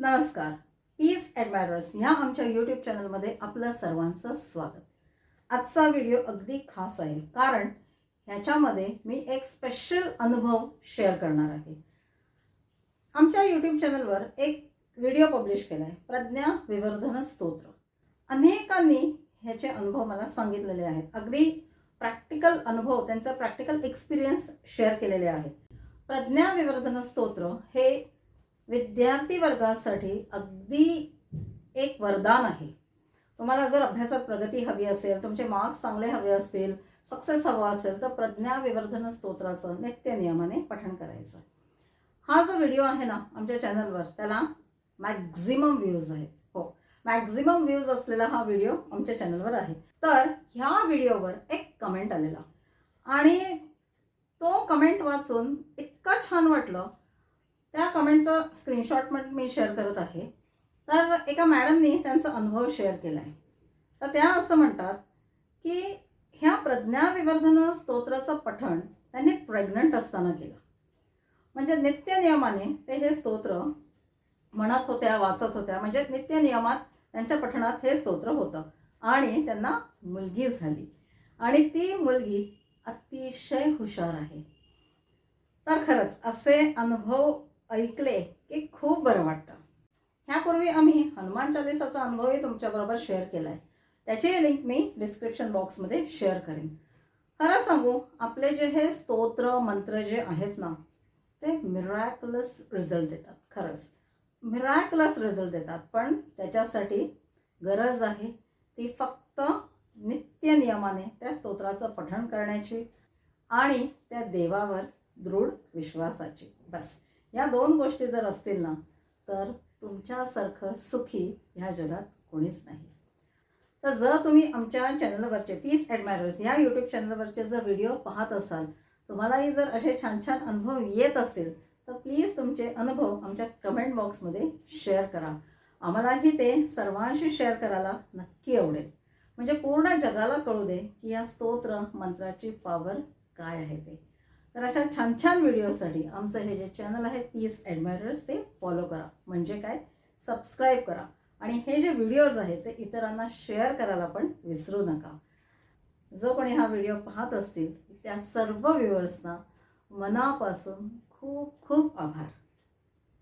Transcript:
नमस्कार. पीस ॲडमायरर्स ह्या आमच्या यूट्यूब चॅनलमध्ये आपलं सर्वांचं स्वागत. आजचा व्हिडिओ अगदी खास आहे. कारण ह्याच्यामध्ये मी एक स्पेशल अनुभव शेअर करणार आहे. आमच्या यूट्यूब चॅनलवर एक व्हिडिओ पब्लिश केला आहे प्रज्ञा विवर्धन स्तोत्र. अनेकांनी ह्याचे अनुभव मला सांगितलेले आहेत. अगदी प्रॅक्टिकल अनुभव त्यांचा प्रॅक्टिकल एक्सपिरियन्स शेअर केलेले आहेत. प्रज्ञा विवर्धन स्तोत्र हे विद्यार्थी वर्गासाठी अगदी एक वरदान आहे. तुम्हाला जर अभ्यासात प्रगती हवी असेल तुमचे मार्क्स चांगले हवे असतील सक्सेस हवा असेल तर प्रज्ञा विवर्धन स्तोत्राचं नित्य नियमाने पठण करायचं. हा जो व्हिडिओ आहे ना आमच्या चॅनलवर त्याला मॅक्झिमम व्ह्यूज आहेत. हो मॅक्झिमम व्ह्यूज असलेला हा व्हिडिओ आमच्या चॅनलवर आहे. तर ह्या व्हिडिओवर एक कमेंट आलेला. आणि तो कमेंट वाचून इतकं छान वाटलं त्या कमेंटचं स्क्रीनशॉट पण मी शेअर करत आहे. तर एका मॅडमनी त्यांचा अनुभव शेअर केला आहे तर त्या असं म्हणतात की ह्या प्रज्ञा विवर्धन स्तोत्राचं पठण त्यांनी प्रेग्नंट असताना केलं. म्हणजे नित्य नियमाने ते हे स्तोत्र म्हणत होत्या वाचत होत्या. म्हणजे नित्य नियमात त्यांच्या पठणात हे स्तोत्र होतं. आणि त्यांना मुलगी झाली. आणि ती मुलगी अतिशय हुशार आहे. तर खरंच असे अनुभव ऐकले की खूप बरं वाटतं. ह्यापूर्वी आम्ही हनुमान चालिसाचा अनुभवही तुमच्याबरोबर शेअर केला आहे त्याचीही लिंक मी डिस्क्रिप्शन बॉक्समध्ये शेअर करेन. खरं सांगू आपले जे हे स्तोत्र मंत्र जे आहेत ना ते मिरॅक्युलस रिझल्ट देतात. खरंच. मिरॅक्युलस रिझल्ट देतात. पण त्याच्यासाठी गरज आहे. ती फक्त नित्य नियमाने त्या स्तोत्राचं पठण करण्याची आणि त्या देवावर दृढ विश्वासाची. बस. या दोन गोष्टी जर असतील ना तर तुमच्यासारखं सुखी ह्या जगात कोणीच नाही. तर जर तुम्ही आमच्या चॅनलवरचे पीस ॲडमायरर्स ह्या यूट्यूब चॅनलवरचे जर व्हिडिओ पाहत असाल तुम्हालाही जर असे छान छान अनुभव येत असतील तर प्लीज तुमचे अनुभव आमच्या कमेंट बॉक्समध्ये शेअर करा. आम्हालाही ते सर्वांशी शेअर करायला नक्की आवडेल. म्हणजे पूर्ण जगाला कळू दे की या स्तोत्र मंत्राची पॉवर काय आहे ते. तर अशा छान छान व्हिडिओसाठी आमचं हे जे चॅनल आहे पीस ॲडमायरर्स ते फॉलो करा. म्हणजे काय? सबस्क्राईब करा. आणि हे जे व्हिडिओज आहेत ते इतरांना शेअर करायला पण विसरू नका. जो कोणी हा व्हिडिओ पाहत असतील त्या सर्व व्ह्युअर्सना मनापासून खूप खूप आभार.